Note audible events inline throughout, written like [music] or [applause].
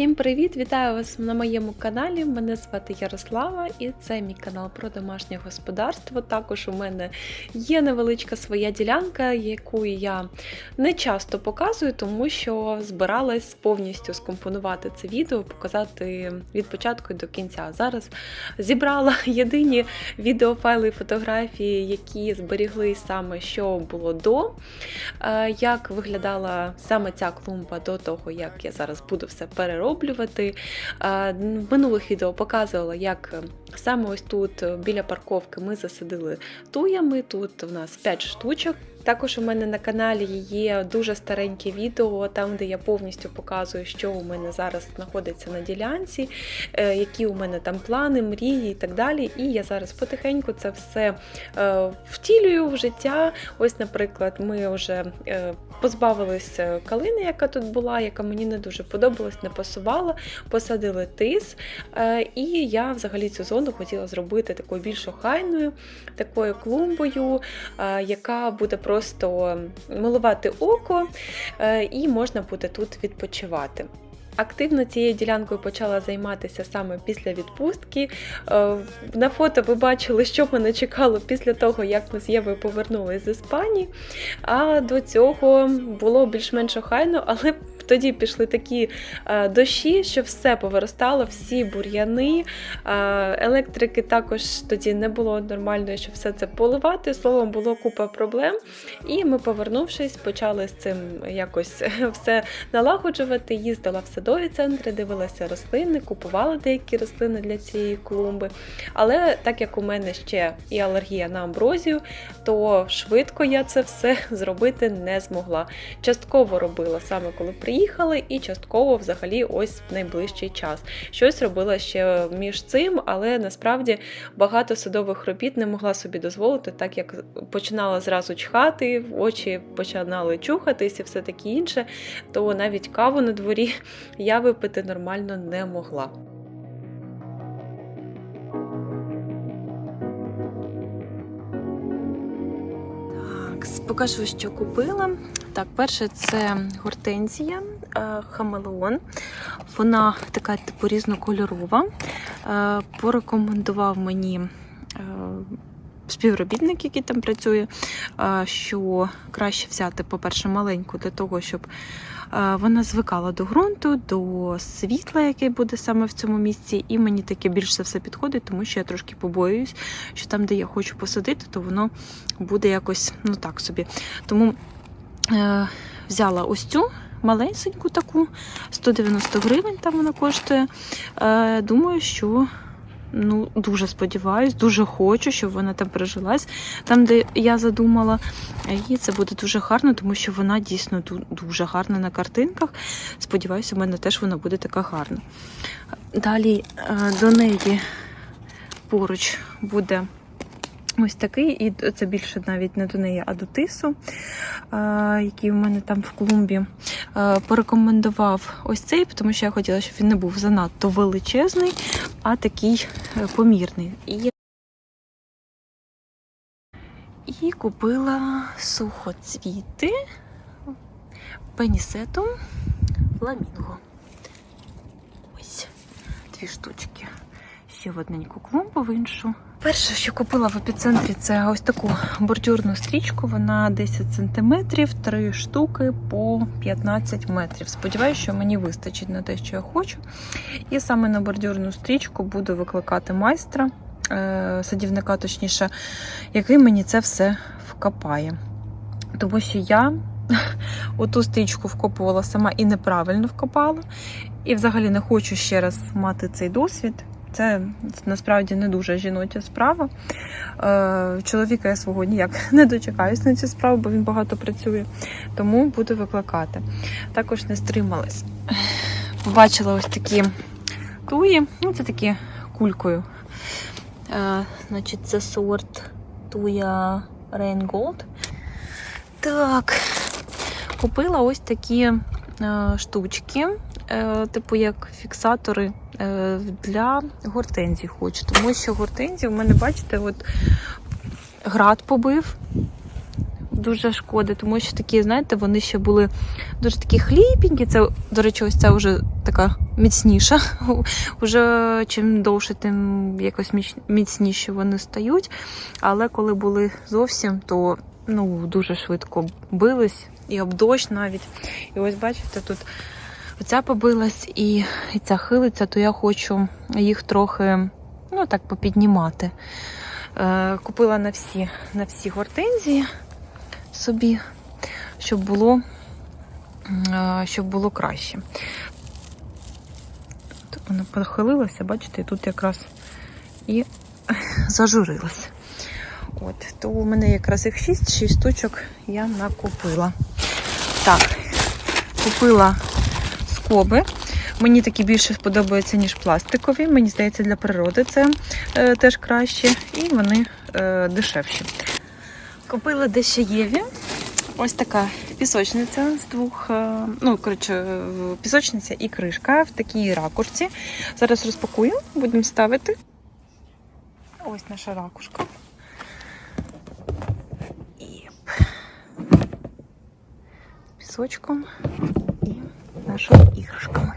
Всім привіт! Вітаю вас на моєму каналі. Мене звати Ярослава, і це мій канал про домашнє господарство. Також у мене є невеличка своя ділянка, яку я не часто показую, тому що збиралась повністю скомпонувати це відео, показати від початку до кінця. Зараз зібрала [laughs] єдині відеофайли і фотографії, які зберігли саме що було до, е, як виглядала саме ця клумба до того, як я зараз буду все перероблювати. В минулих відео показувала, як е, саме ось тут е, біля парковки ми засадили туями. Тут у нас 5 штучок. Також у мене на каналі є дуже стареньке відео, там де я повністю показую, що у мене зараз знаходиться на ділянці, е, які у мене там плани, мрії і так далі. І я зараз потихеньку це все е, втілюю в життя. Ось, наприклад, ми вже е, позбавилися калини, яка тут була, яка мені не дуже подобалась, не пасувала. Посадили тис. І я взагалі цю зону хотіла зробити такою більш охайною, такою клумбою, яка буде просто милувати око, е, і можна буде тут відпочивати. Активно цією ділянкою почала займатися саме після відпустки. Е, На фото ви бачили, що мене чекало після того, як ми з Євою повернулися з Іспанії. А до цього було більш-менш охайно, але тоді пішли такі е, дощі, що все повиростало, всі бур'яни. Е, Електрики також тоді не було нормально, щоб все це поливати. Словом, було купа проблем. І ми, повернувшись, почали з цим якось [laughs] все налагоджувати. Їздила в садові центри, дивилася рослини, купувала деякі рослини для цієї клумби. Але так як у мене ще і алергія на амброзію, то швидко я це все [laughs] зробити не змогла. Частково робила саме коли приїхали, і частково взагалі ось в найближчий час. Щось робила ще між цим, але насправді багато садових робіт не могла собі дозволити, так як починала зразу чхати, очі починали чухатись і все таке інше, то навіть каву на дворі я випити нормально не могла. Так, покажу, що купила. Так, перше це гортензія е, хамелеон. Вона така типу різнокольорова. Е, Порекомендував мені е, співробітник, який там працює, що краще взяти, по-перше, маленьку для того, щоб вона звикала до ґрунту, до світла, яке буде саме в цьому місці. І мені таке більш за все підходить, тому що я трошки побоююсь, що там, де я хочу посадити, то воно буде якось ну так собі. Тому е, взяла ось цю. Малесеньку таку, 190 гривень там вона коштує. Е, думаю, що ну, дуже сподіваюсь, дуже хочу, щоб вона там прижилась, там, де я задумала. І це буде дуже гарно, тому що вона дійсно дуже гарна на картинках. Сподіваюся, у мене теж вона буде така гарна. Далі е, до неї поруч буде ось такий, і це більше навіть не до неї, а до тису, який у мене там в клумбі. Порекомендував ось цей, тому що я хотіла, щоб він не був занадто величезний, а такий е, помірний. І, і купила сухоцвіти пенісетом фламінго. Ось дві штучки. Ще в одненьку клумбу, в іншу. Перше, що купила в епіцентрі, це ось таку бордюрну стрічку. Вона 10 см, 3 штуки по 15 метрів. Сподіваюся, що мені вистачить на те, що я хочу. І саме на бордюрну стрічку буду викликати майстра, е, садівника, точніше, який мені це все вкопає. Тому що я [laughs] оту стрічку вкопувала сама і неправильно вкопала. І взагалі не хочу ще раз мати цей досвід. Це насправді не дуже жіноча справа. Е, чоловіка я свого ніяк [laughs] не дочекаюсь на цю справу, бо він багато працює. Тому буду викликати. Також не стрималась. Побачила ось такі туї. Ну, це такі кулькою. Е, значить, це сорт туя Rain Gold. Так, купила ось такі е, штучки, типу як фіксатори для гортензій хочу. Тому що гортензії в мене, бачите, от град побив. дуже шкода, тому що такі, знаєте, вони ще були дуже такі хліпенькі. Це, до речі, ось ця вже така міцніша. [laughs] Уже чим довше, тим якось міцніші вони стають. Але коли були зовсім, то ну, дуже швидко бились і об дощ навіть. І ось бачите, тут оця побилась і, і ця хилиться, то я хочу їх трохи ну, так попіднімати. Е, купила на всі, на всі гортензії собі, щоб було, е, щоб було краще. Тут вона похилилася, бачите, тут якраз і [laughs] зажурилася. От, то у мене якраз їх 6, 6 штучок я накупила. Так, купила скоби. Мені такі більше сподобаються, ніж пластикові. Мені здається, для природи це е, теж краще, і вони е, дешевші. Купила дешеєві. Ось така пісочниця з двох, е, ну, коротше, е, пісочниця і кришка в такій ракушці. Зараз розпакую, будемо ставити. Ось наша ракушка. Єп. Пісочком нашими іграшками.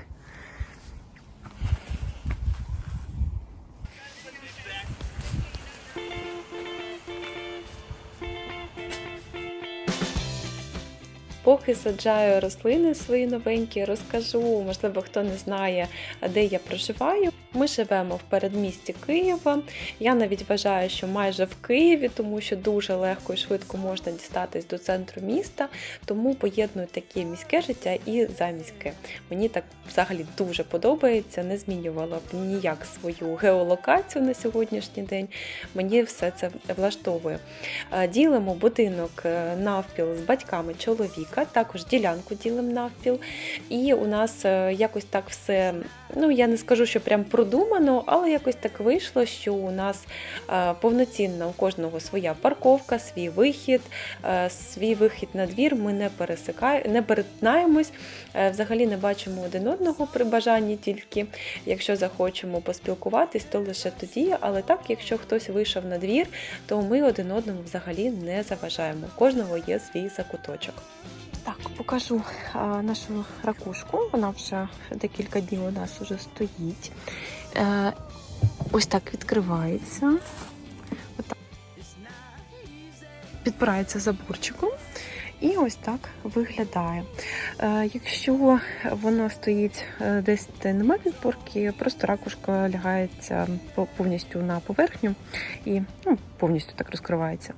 Поки саджаю рослини свої новенькі, розкажу, можливо, хто не знає, де я проживаю. Ми живемо в передмісті Києва. Я навіть вважаю, що майже в Києві, тому що дуже легко і швидко можна дістатись до центру міста. Тому поєдную таке міське життя і заміське. Мені так взагалі дуже подобається. Не змінювала б ніяк свою геолокацію на сьогоднішній день. Мені все це влаштовує. Е, Ділимо будинок е, навпіл з батьками чоловіка, також ділянку ділимо навпіл. І у нас е, якось так все, ну я не скажу, що прям продумано, але якось так вийшло, що у нас е, повноцінна у кожного своя парковка, свій вихід, е, свій вихід на двір. Ми не пересикаємо, не перетинаємось, е, взагалі не бачимо один одного при бажанні тільки. Якщо захочемо поспілкуватись, то лише тоді. Але так, якщо хтось вийшов на двір, то ми один одному взагалі не заважаємо. У кожного є свій закуточок. Так, покажу а, нашу ракушку. Вона вже декілька днів у нас вже стоїть. Е, ось так відкривається. Отак. Підпирається заборчиком. І ось так виглядає. Е, якщо воно стоїть е, десь, де немає підпорки, просто ракушка лягається по- повністю на поверхню і ну, повністю так розкривається.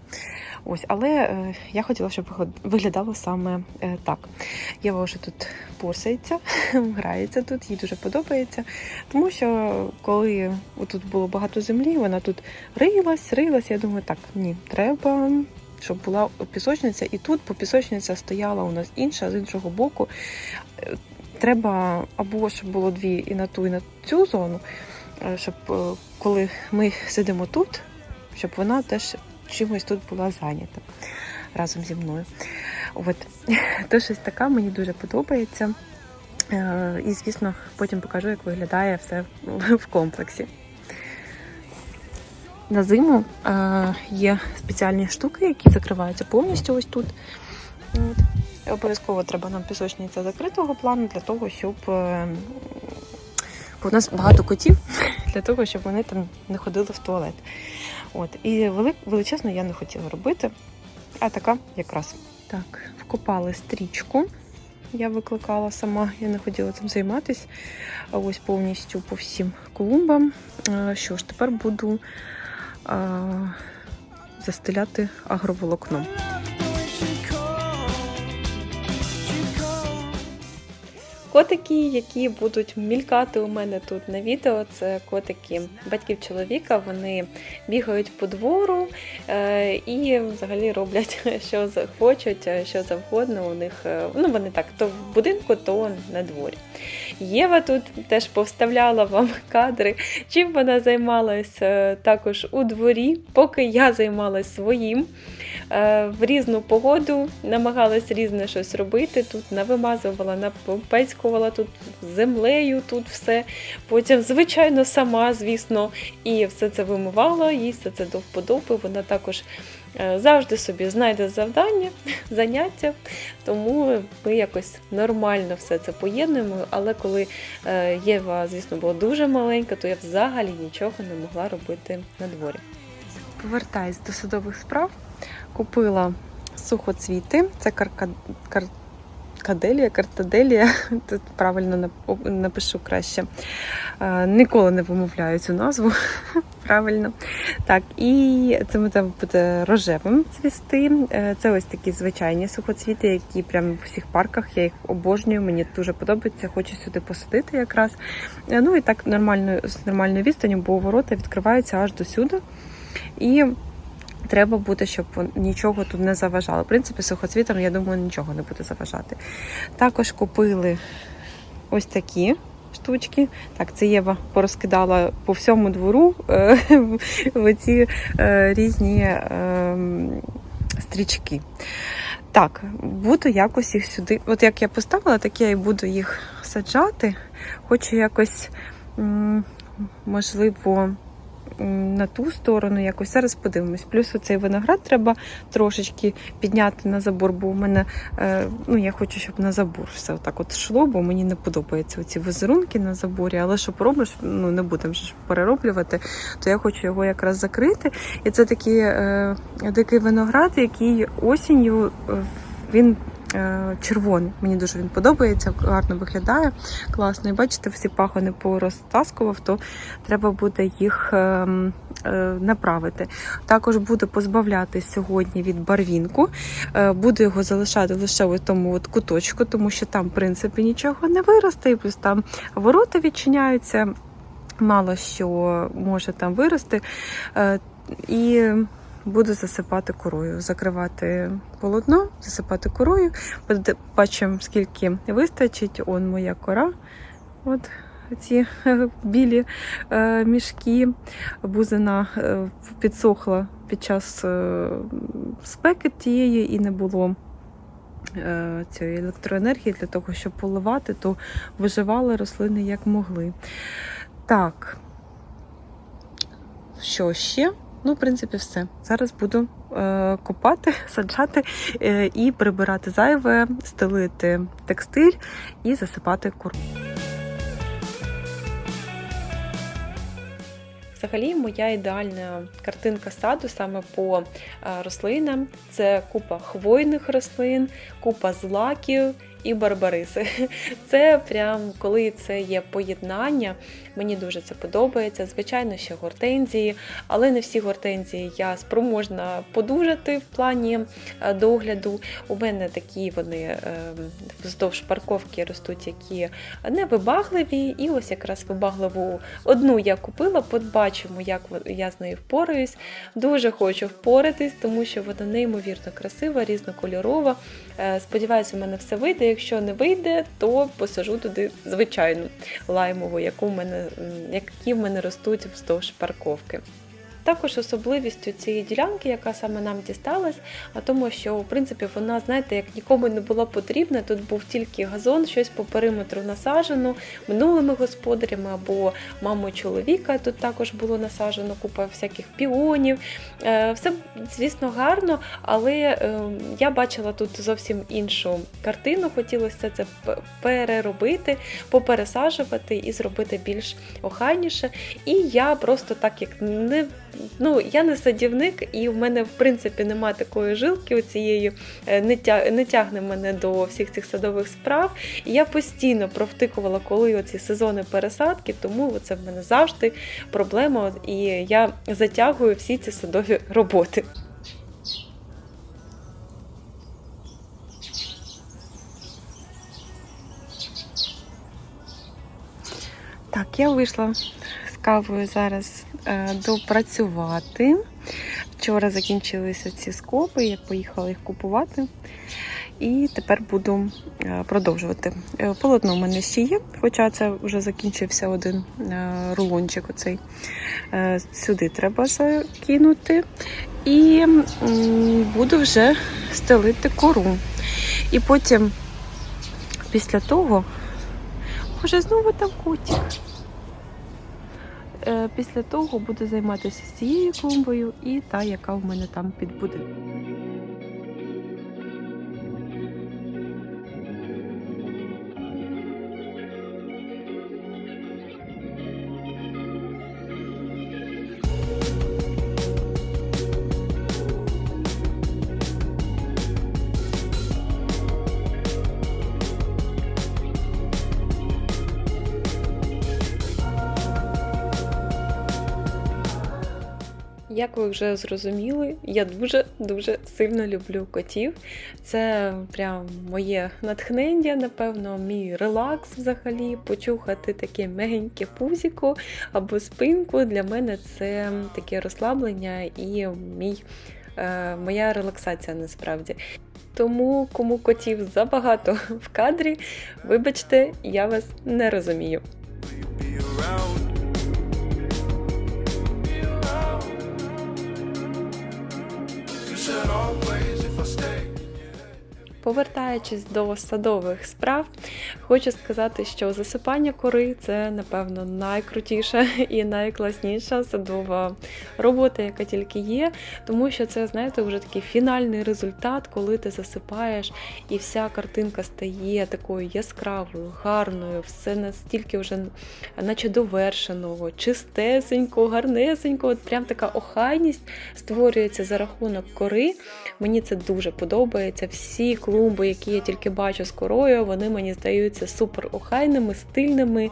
Ось, але е, я хотіла, щоб вигля- виглядало саме е, так. Єва вже тут порсається, [laughs] грається тут, їй дуже подобається. Тому що коли тут було багато землі, вона тут рилась, рилась. Я думаю, так, ні, треба, щоб була пісочниця. І тут по пісочниця стояла у нас інша з іншого боку. Е, Треба або щоб було дві і на ту, і на цю зону, щоб коли ми сидимо тут, щоб вона теж чимось тут була зайнята разом зі мною. От. [laughs] То щось така мені дуже подобається. Е, І, звісно, потім покажу, як виглядає все [laughs] в комплексі. На зиму е, є спеціальні штуки, які закриваються повністю ось тут. От. Обов'язково треба нам пісочниця закритого плану для того, щоб е, бо у нас багато котів, [laughs] для того, щоб вони там не ходили в туалет. От. І вели- величезно я не хотіла робити, а така якраз. Так, вкопали стрічку. Я викликала сама, я не хотіла цим займатися. Ось повністю по всім клумбам. Що ж, тепер буду а, застеляти агроволокном. Котики, які будуть мількати у мене тут на відео, це котики батьків чоловіка. Вони бігають по двору е, і взагалі роблять, [laughs] що захочуть, е, що завгодно. У них е, ну вони так то в будинку, то на дворі. Єва тут теж повставляла вам [laughs] кадри, чим вона займалася е, також у дворі, поки я займалася своїм. Е, В різну погоду намагалась різне щось робити. Тут навимазувала, напецькувала тут землею, тут все. Потім, звичайно, сама, звісно, і все це вимивала, їй все це до вподоби. Вона також е, завжди собі знайде завдання, [laughs] заняття, тому ми якось нормально все це поєднуємо. Але коли е, Єва, звісно, була дуже маленька, то я взагалі нічого не могла робити на дворі. Повертаюсь до садових справ. Купила сухоцвіти, це карка... кар... картаделія, [laughs] тут правильно напишу краще. Е, Ніколи не вимовляю цю назву [laughs] правильно. Так, і це буде, буде рожевим цвісти. Е, Це ось такі звичайні сухоцвіти, які прямо в всіх парках. Я їх обожнюю, мені дуже подобається. Хочу сюди посадити якраз. Е, Ну і так нормально, з нормальною відстанню, бо ворота відкриваються аж до сюди. І треба буде, щоб нічого тут не заважало. В принципі, сухоцвітам, я думаю, нічого не буде заважати. Також купили ось такі штучки. Так, це Єва порозкидала по всьому двору е, в ці е, різні е, стрічки. Так, буду якось їх сюди. От як я поставила, так я і буду їх саджати. Хочу якось, можливо, на ту сторону якось зараз подивимось. Плюс оцей виноград треба трошечки підняти на забор, бо у мене е, ну я хочу, щоб на забор все отак от йшло, бо мені не подобаються оці візерунки на заборі. Але що поробиш, ну не будемо ж перероблювати, то я хочу його якраз закрити. І це такий е, дикий виноград, який осінню е, він. Е, Червоний, мені дуже він подобається, гарно виглядає, класно. І бачите, всі пагони порозтаскував, то треба буде їх ем, е, направити. Також буду позбавляти сьогодні від барвінку. Е, Буду його залишати лише в тому от куточку, тому що там, в принципі, нічого не виросте, і плюс там ворота відчиняються. Мало що може там вирости. І буду засипати корою, закривати полотно, засипати корою. Бачимо, скільки вистачить. Он моя кора. От ці е, білі е, мішки. Бузина е, підсохла під час спеки тієї і не було. Цієї електроенергії для того, щоб поливати, то виживали рослини як могли. Так, що ще? Ну, в принципі, все. Зараз буду е, копати, [laughs] саджати е, і прибирати зайве, стелити текстиль і засипати куру. Взагалі, моя ідеальна картинка саду саме по е, рослинам це купа хвойних рослин, купа злаків і барбариси. [laughs] Це прям коли це є поєднання. Мені дуже це подобається. Звичайно, ще гортензії, але не всі гортензії я спроможна подужати в плані е, догляду. У мене такі вони е, вздовж парковки ростуть, які невибагливі, і ось якраз вибагливу одну я купила, побачимо, як я з нею впораюсь. Дуже хочу впоратись, тому що вона неймовірно красива, різнокольорова. Е, Сподіваюся, у мене все вийде. Якщо не вийде, то посажу туди звичайну лаймову, яку в мене, які в мене ростуть вздовж парковки. Також особливістю цієї ділянки, яка саме нам дісталась, а тому, що в принципі вона, знаєте, як нікому не була потрібна. Тут був тільки газон, щось по периметру насаджено минулими господарями або мамою чоловіка. Тут також було насаджено купа всяких піонів. Е, Все, звісно, гарно, але е, я бачила тут зовсім іншу картину. Хотілося це переробити, попересаджувати і зробити більш охайніше. І я просто так як не. Ну, я не садівник, і в мене в принципі немає такої жилки цієї, не, тя, не тягне мене до всіх цих садових справ. І я постійно провтикувала, коли оці сезони пересадки, тому це в мене завжди проблема, і я затягую всі ці садові роботи. Так, я вийшла з кавою зараз е, допрацювати. Вчора закінчилися ці скоби, я поїхала їх купувати. І тепер буду е, продовжувати. Е, Полотно в мене ще є, хоча це вже закінчився один е, рулончик. Оцей. Е, Сюди треба закинути. І буду вже стелити кору. І потім, після того, Боже, знову там котик. Е, після того буду займатися цією клумбою і та, яка в мене там під будинком. Ви вже зрозуміли, я дуже дуже сильно люблю котів. Це прям моє натхнення, напевно, мій релакс взагалі. Почухати таке мягеньке пузіко або спинку. Для мене це таке розслаблення і мій, е, моя релаксація насправді. Тому кому котів забагато [laughs] в кадрі, вибачте, я вас не розумію. Повертаючись до садових справ, хочу сказати, що засипання кори це, напевно, найкрутіша і найкласніша садова робота, яка тільки є, тому що це, знаєте, вже такий фінальний результат, коли ти засипаєш, і вся картинка стає такою яскравою, гарною, все настільки вже наче довершеного, чистесенько, гарнесенько, от прям така охайність створюється за рахунок кори. Мені це дуже подобається. Всі клумби, які я тільки бачу з корою, вони мені здаються супер охайними, стильними,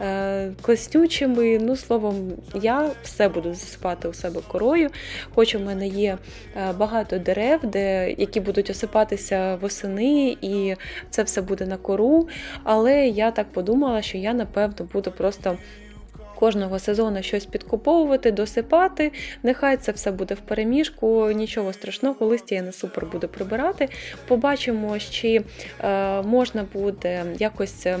е, класнючими. Ну, словом, я все буду засипати у себе корою. Хоч у мене є е, багато дерев, де, які будуть осипатися восени, і це все буде на кору. Але я так подумала, що я напевно буду просто. Кожного сезону щось підкуповувати, досипати. Нехай це все буде в переміжку, нічого страшного, листя я не супер буду прибирати. Побачимо, чи е, можна буде якось. е,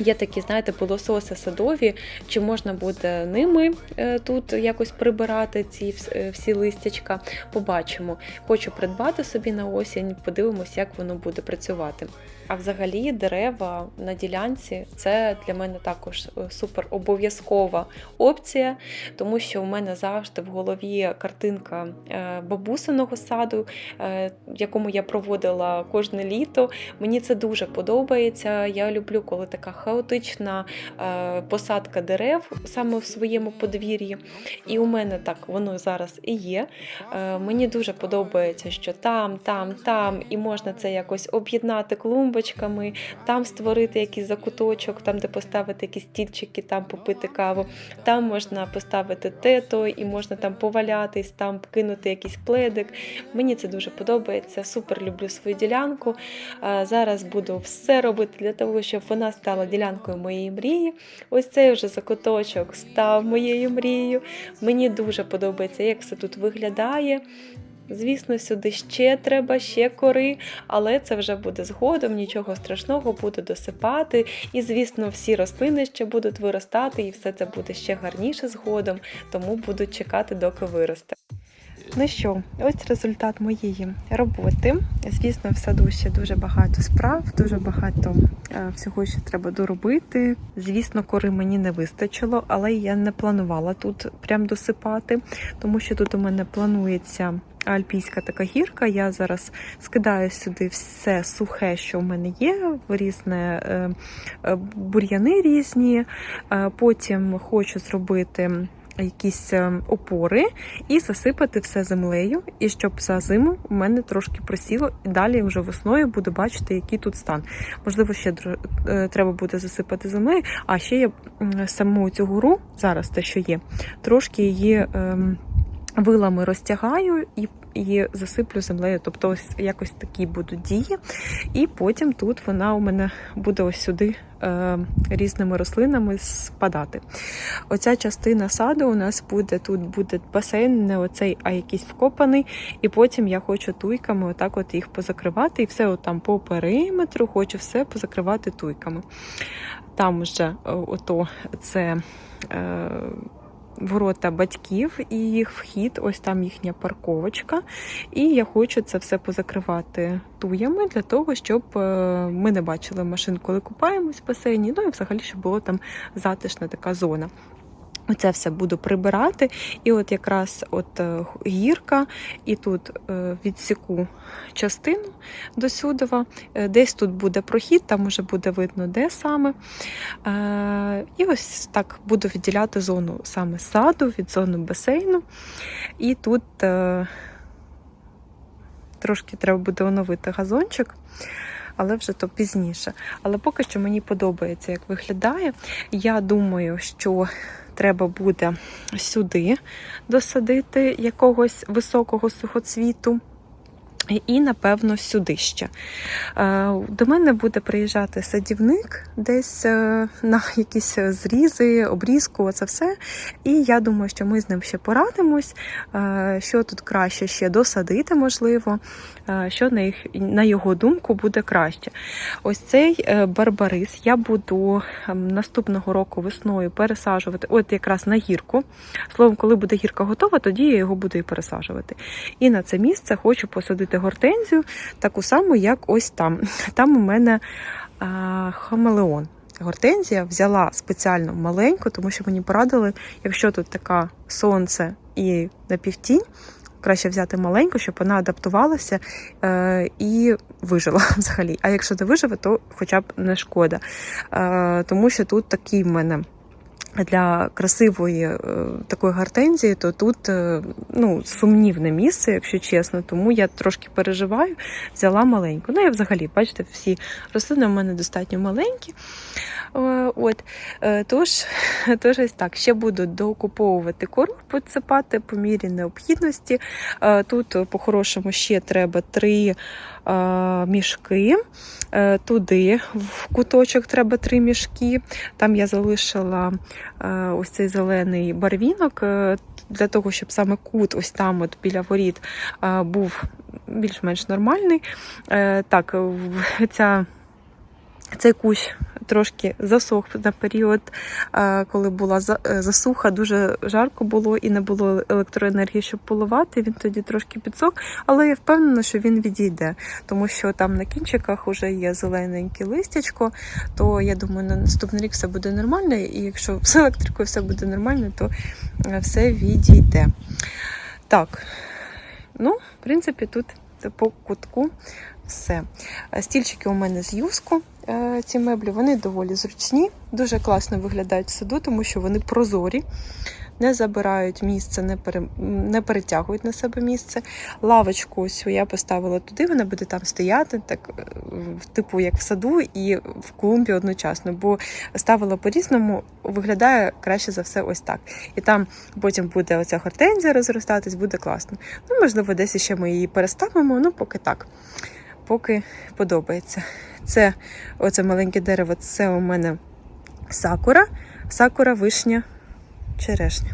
Є такі, знаєте, пилососи садові, чи можна буде ними е, тут якось прибирати ці е, всі листячка. Побачимо. Хочу придбати собі на осінь, подивимось, як воно буде працювати. А взагалі дерева на ділянці це для мене також е, супер обов'язкова опція, тому що у мене завжди в голові картинка е, бабусиного саду, е, в якому я проводила кожне літо. Мені це дуже подобається. Я люблю, коли така хаотична е, посадка дерев саме в своєму подвір'ї. І у мене так воно зараз і є. Е, Мені дуже подобається, що там, там, там, і можна це якось об'єднати клумбочками, там створити якийсь закуточок, там, де поставити якісь стільчики, там попити каву. Там можна поставити тето і можна там повалятись, там кинути якийсь пледик. Мені це дуже подобається. Супер люблю свою ділянку. Зараз буду все робити для того, щоб вона стала ділянкою моєї мрії. Ось цей вже закуточок став моєю мрією. Мені дуже подобається, як все тут виглядає. Звісно, сюди ще треба, ще кори, але це вже буде згодом, нічого страшного, буду досипати. І, звісно, всі рослини ще будуть виростати, і все це буде ще гарніше згодом, тому буду чекати, доки виросте. Ну що, ось результат моєї роботи. Звісно, в саду ще дуже багато справ, дуже багато всього ще треба доробити. Звісно, кори мені не вистачило, але я не планувала тут прям досипати, тому що тут у мене планується. Альпійська така гірка. Я зараз скидаю сюди все сухе, що в мене є, різне е, е, бур'яни різні. Е, Потім хочу зробити якісь е, опори і засипати все землею, і щоб за зиму у мене трошки просіло, і далі вже весною буду бачити, який тут стан. Можливо, ще е, треба буде засипати землею. А ще я саму цю гору, зараз те, що є, трошки її. ем, Вилами розтягаю і, і засиплю землею. Тобто, ось якось такі будуть дії. І потім тут вона у мене буде ось сюди е, різними рослинами спадати. Оця частина саду у нас буде тут буде басейн, не оцей, а якийсь вкопаний. І потім я хочу туйками отак от їх позакривати. І все там по периметру хочу все позакривати туйками. Там вже е, ото це. Е, Ворота батьків і їх вхід, ось там їхня парковочка. І я хочу це все позакривати туями для того, щоб е, ми не бачили машин, коли купаємось в басейні. Ну і взагалі, щоб було там затишна така зона. Оце все буду прибирати, і от якраз от е, гірка, і тут е, відсіку частину до Сюдова. Е, Десь тут буде прохід, там уже буде видно, де саме. І ось так буду відділяти зону саме саду від зони басейну. І тут трошки треба буде оновити газончик. Але вже то пізніше. Але поки що мені подобається, як виглядає. Я думаю, що треба буде сюди досадити якогось високого сухоцвіту. І, напевно, сюди ще. Е, До мене буде приїжджати садівник десь е, на якісь зрізи, обрізку, оце все. І я думаю, що ми з ним ще порадимось, е, що тут краще ще досадити, можливо, що на, їх, на його думку буде краще. Ось цей барбарис я буду ем, наступного року весною пересаджувати, от якраз на гірку. Словом, коли буде гірка готова, тоді я його буду і пересаджувати. І на це місце хочу посадити гортензію, таку саму, як ось там. Там у мене а, хамелеон. Гортензія взяла спеціально маленьку, тому що мені порадили, якщо тут така сонце і напівтінь, краще взяти маленьку, щоб вона адаптувалася е, і вижила [laughs] взагалі. А якщо не виживе, то хоча б не шкода. Е, тому що тут такий в мене для красивої е, такої гортензії, то тут е, ну, сумнівне місце, якщо чесно, тому я трошки переживаю, взяла маленьку. Ну, я взагалі, бачите, всі рослини в мене достатньо маленькі. Е, От, тож, [laughs] тож ось так, ще буду доокуповувати кору, підсипати по мірі необхідності. Тут, по-хорошому, ще треба три мішки. Е, Туди, в куточок, треба три мішки. Там я залишила е, ось цей зелений барвінок е, для того, щоб саме кут, ось там, от біля воріт, е, був більш-менш нормальний. Е, Так, ця. Цей кущ трошки засох на період, коли була е, засуха, дуже жарко було і не було електроенергії, щоб поливати. Він тоді трошки підсох, але я впевнена, що він відійде, тому що там на кінчиках вже є зелененьке листячко. То я думаю, на наступний рік все буде нормально. І якщо з електрикою все буде нормально, то е, все відійде. Так, ну, в принципі, тут по кутку все. Стільчики у мене з юску. Е, Ці меблі вони доволі зручні, дуже класно виглядають в саду, тому що вони прозорі, не забирають місце, не, пере... не перетягують на себе місце. Лавочку ось я поставила туди, вона буде там стояти, так е, типу як в саду і в клумбі одночасно, бо ставила по-різному, виглядає краще за все ось так. І там потім буде оця гортензія розростатись, буде класно. Ну, можливо, десь ще ми її переставимо, ну поки так. Поки подобається. Це оце маленьке дерево, це у мене сакура, сакура, вишня, черешня.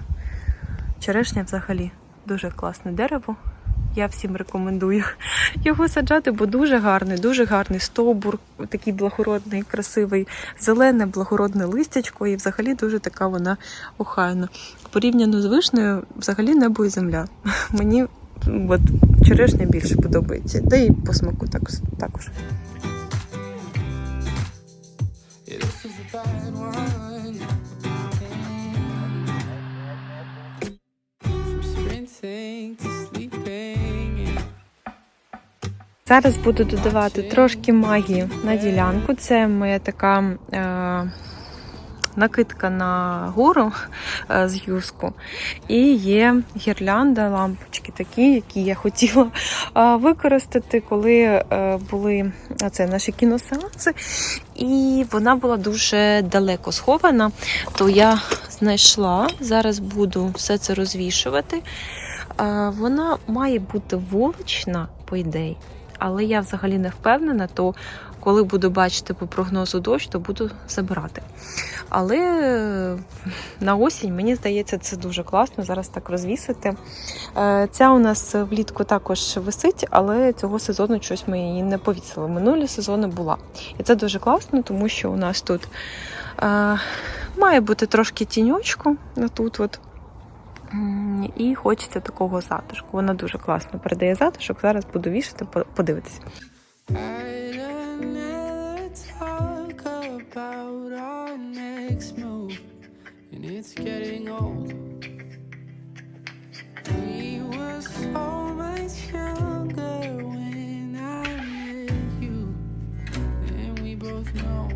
Черешня взагалі дуже класне дерево. Я всім рекомендую [laughs] його саджати, бо дуже гарний, дуже гарний стовбур, такий благородний, красивий, зелене, благородне листячко, і взагалі дуже така вона охайна. Порівняно з вишнею, взагалі небо і земля. [laughs] Мені от, черешня більше подобається, та й по смаку також. також. Зараз буду додавати трошки магії на ділянку. Це моя така е, накидка на гору е, з юску. І є гірлянда, лампочки такі, які я хотіла е, використати, коли е, були це, наші кіносеанси. І вона була дуже далеко схована, то я знайшла. Зараз буду все це розвішувати. Вона має бути вулична, по ідеї, але я взагалі не впевнена, то коли буду бачити по прогнозу дощ, то буду забирати. Але е, на осінь, мені здається, це дуже класно зараз так розвісити. Е, Ця у нас влітку також висить, але цього сезону щось ми її не повісили. Минулі сезони була. І це дуже класно, тому що у нас тут е, має бути трошки тіньочку тут. От. І хочеться такого затишку. Вона дуже класно передає затишок. Зараз буду вішати, подивитися. getting old. We were so much younger when I met you, and we both know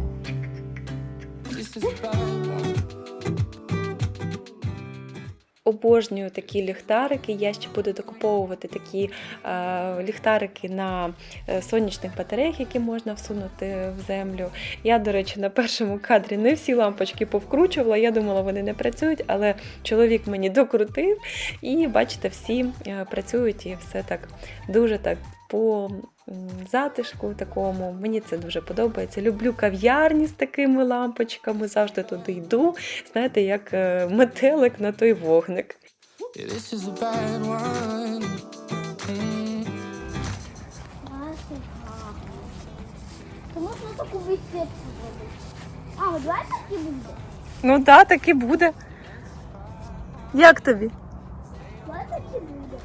this is about. Обожнюю такі ліхтарики. Я ще буду докуповувати такі е, ліхтарики на е, сонячних батареях, які можна всунути в землю. Я, до речі, на першому кадрі не всі лампочки повкручувала. Я думала, вони не працюють, але чоловік мені докрутив, і бачите, всі е, працюють і все так дуже так по затишку такому. Мені це дуже подобається. Люблю кав'ярні з такими лампочками, завжди туди йду. Знаєте, як е, метелик на той вогник. Yeah, this is a bad one. Класний гарно. То можна таку висвітку. А, от давай так і буде. Ну да, так і буде. Як тобі? Давай так і буде.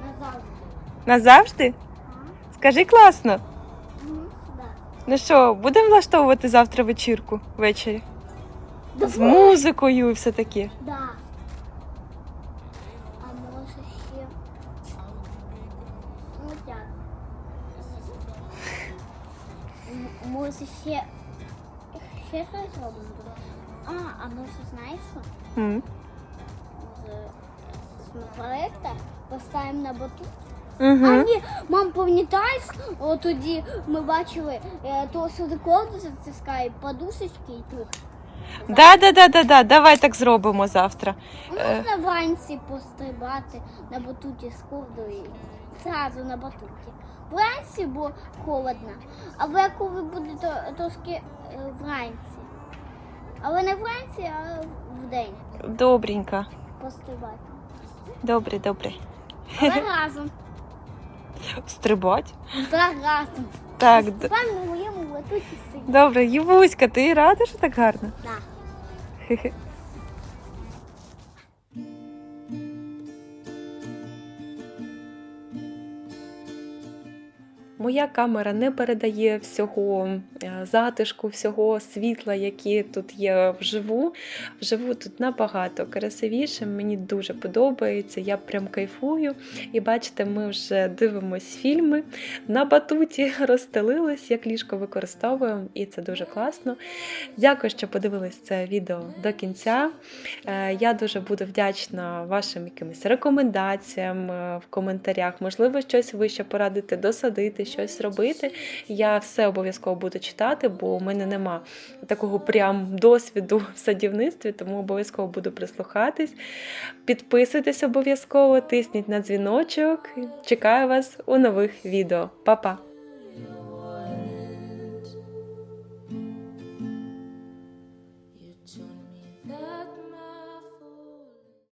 Назавжди. Назавжди? Скажи класно. Да. Ну що, будемо влаштовувати завтра вечірку ввечері? З музикою і все таке. Да. А може ще. Ну так. Може ще. Ще щось робимо. А, а може знаєш що? М. Може смаколикта поставимо на батут. Угу. А ні, мам, пам'ятаєш, тоді ми бачили, е, то сюди колду затискає, подушечки і тут. Да, да, да, да, да. Давай так зробимо завтра. Е. Можна вранці пострибати на батуті з ковдою, зразу на батуті. Вранці, бо холодно, а ви коли будете трошки е, вранці. Але не вранці, а вдень Добренько. пострибати. Добре, добре. Але разом. Стрибать. Да, разом. Так, З вами в моєму добре, Євуська, ти рада, що так гарно? Да. Моя камера не передає всього е, затишку, всього світла, які тут є вживу. Вживу тут набагато красивіше. Мені дуже подобається. Я прям кайфую. І бачите, ми вже дивимось фільми на батуті, [laughs] розстелились, як ліжко використовуємо, і це дуже класно. Дякую, що подивились це відео до кінця. Е, Я дуже буду вдячна вашим якимось рекомендаціям е, в коментарях. Можливо, щось ви ще порадите досадити, щось робити. Я все обов'язково буду читати, бо у мене нема такого прям досвіду в садівництві, тому обов'язково буду прислухатись. Підписуйтесь обов'язково, тисніть на дзвіночок. Чекаю вас у нових відео. Па-па!